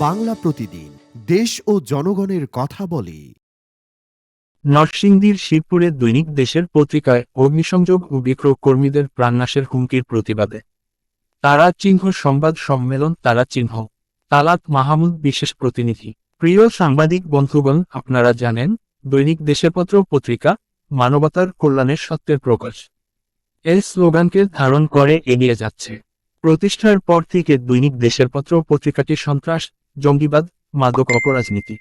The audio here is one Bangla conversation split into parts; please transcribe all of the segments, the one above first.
বাংলা প্রতিদিন দেশ ও জনগণের কথা বলে। নরসিংদীর শিবপুরে দৈনিক দেশের পত্রিকায় অগ্নিসংযোগ ও বিক্রয় কর্মীদের প্রাণনাশের হুমকির প্রতিবাদে। তারা চিহ্ন সংবাদ সম্মেলন, তারা চিহ্ন। তালাত মাহমুদ, বিশেষ প্রতিনিধি। প্রিয় সাংবাদিক বন্ধুগণ, আপনারা জানেন, দৈনিক দেশের পত্র পত্রিকা, মানবতার কল্যাণের সত্যের প্রকাশ। এর স্লোগানকে ধারণ করে এগিয়ে যাচ্ছে। প্রতিষ্ঠার পর থেকে দৈনিক দেশের পত্র পত্রিকাটি সন্ত্রাস জঙ্গিবাদ, মাদক অপরাজনীতি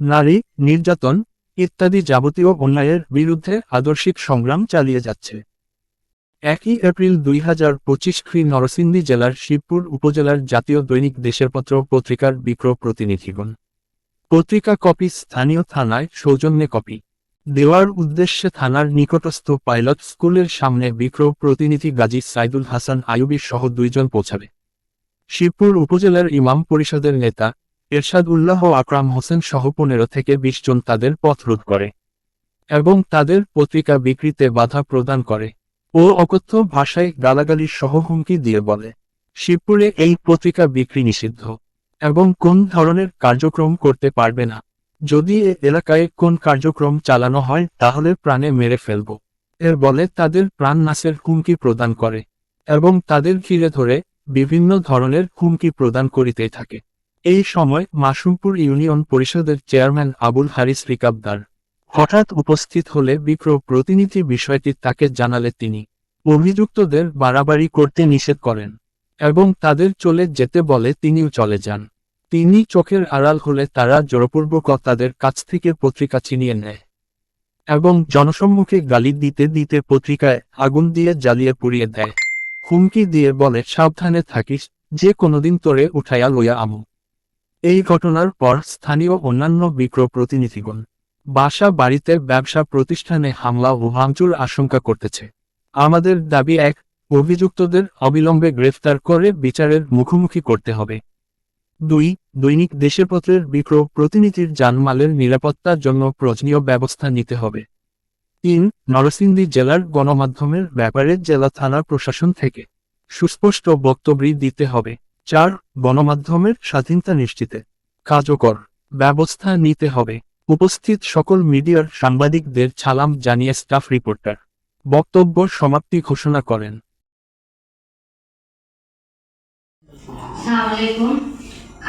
নারী, নির্যাতন ইত্যাদি যাবতীয় অন্যায়ের বিরুদ্ধে আদর্শিক সংগ্রাম চালিয়ে যাচ্ছে। একই এপ্রিল দুই হাজার পঁচিশ খ্রি নরসিংদী জেলার শিবপুর উপজেলার জাতীয় দৈনিক দেশের পত্র পত্রিকার বিক্রয় প্রতিনিধিগণ। পত্রিকা কপি স্থানীয় থানায় সৌজন্যে কপি। দেওয়ার উদ্দেশ্যে থানার নিকটস্থ পাইলট স্কুলের সামনে বিক্রয় প্রতিনিধি গাজী সাইদুল হাসান আয়ুবীর সহ দুইজন পৌঁছাবে। শিবপুর উপজেলার ইমাম পরিষদের নেতা এরশাদ উল্লাহ আকরাম হোসেন সহ পনেরো থেকে বিশ জন তাদের পথ রোধ করে এবং তাদের পত্রিকা বিক্রিতে বাধা প্রদান করে ও অকথ্য ভাষায় গালাগালির সহ হুমকি দিয়ে বলে। শিবপুরে এই পত্রিকা বিক্রি নিষিদ্ধ এবং কোন ধরনের কার্যক্রম করতে পারবে না। যদি এ এলাকায় কোন কার্যক্রম চালানো হয়, তাহলে প্রাণে মেরে ফেলব। এর বলে তাদের প্রাণ নাশের হুমকি প্রদান করে এবং তাদের ঘিরে ধরে বিভিন্ন ধরনের হুমকি প্রদান করিতেই থাকে। এই সময় মাসুমপুর ইউনিয়ন পরিষদের চেয়ারম্যান আবুল হারিস রিকাবদার হঠাৎ উপস্থিত হলে বিক্রয় প্রতিনিধি বিষয়টি তাকে জানালে তিনি অভিযুক্তদের বাড়াবাড়ি করতে নিষেধ করেন এবং তাদের চলে যেতে বলে তিনিও চলে যান। তিনি চোখের আড়াল হলে তারা জোরপূর্বক তাদের কাছ থেকে পত্রিকা ছিনিয়ে নেয় এবং জনসম্মুখে গালি দিতে দিতে পত্রিকায় আগুন দিয়ে জ্বালিয়ে পুড়িয়ে দেয়। হুমকি দিয়ে বলে, সাবধানে থাকিস, যে কোনোদিন তোরে উঠাইয়া লইয়া আমু। এই ঘটনার পর স্থানীয় অন্যান্য বিক্রয় প্রতিনিধিগণ, বাসা বাড়িতে ব্যবসা প্রতিষ্ঠানে হামলা ও ভাঙচুর আশঙ্কা করতেছে। আমাদের দাবি এক, অভিযুক্তদের অবিলম্বে গ্রেফতার করে বিচারের মুখোমুখি করতে হবে। দুই, দৈনিক দেশের পত্রের বিক্রয় প্রতিনিধির জানমালের নিরাপত্তার জন্য প্রয়োজনীয় ব্যবস্থা নিতে হবে। তিন, নরসিংদী জেলার গণমাধ্যমের ব্যাপারে জেলা থানা প্রশাসন থেকে সুস্পষ্ট বক্তব্য দিতে হবে। চার, গণমাধ্যমের স্বাধীনতা নিশ্চিতে কার্যকর ব্যবস্থা নিতে হবে। উপস্থিত সকল মিডিয়ার সাংবাদিকদের ছালাম জানিয়ে স্টাফ রিপোর্টার বক্তব্য সমাপ্তি ঘোষণা করেন।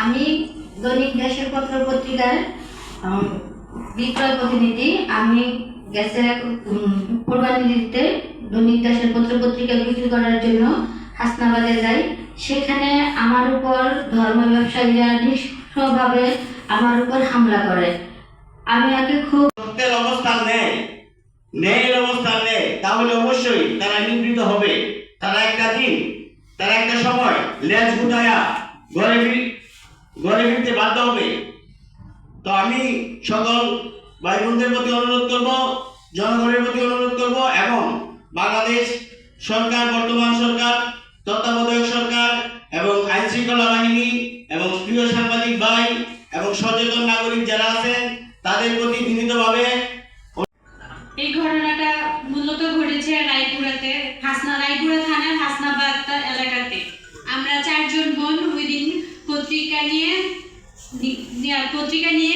আমি দৈনিক দেশের পত্র পত্রিকার বিক্রয় প্রতিনিধি। আমি উম, কোরবানি দিতে দৈনিক দেশের পত্র পত্রিকা বিক্রি করার জন্য হাসনাবাদে যাই। সেখানে আমার উপর ধর্ম ব্যবসায়ীরা নিষ্ঠভাবে আমার উপর হামলা করে। আমি আগে খুব সত্যের অবস্থান নেয় ন্যায়ের অবস্থান নেয় তাহলে অবশ্যই তারা নিবৃত হবে। তারা একটা দিন তারা একটা সময় লেজ গুটায়া ঘরে ঘরে ফিরতে বাধ্য হবে। তো আমি সকল ভাই বোনদের প্রতি অনুরোধ করব, জনগণের প্রতি অনুরোধ করব এবং বাংলাদেশ সরকার, বর্তমান সরকার, তত্ত্বাবধায়ক সরকার এবং আইন শৃঙ্খলা বাহিনী এবং প্রিয় সাংবাদিক ভাই এবং সচেতন নাগরিক যারা আছেন, তাদের প্রতি বিনীতভাবে এই ঘটনাটা মূলত ঘটেছে রায়পুরাতে, হাসনা, রায়পুরা থানার হাসনাবাদ এলাকাতে। আমরা চারজন বোন ওই দিন পত্রিকা নিয়ে পত্রিকা নিয়ে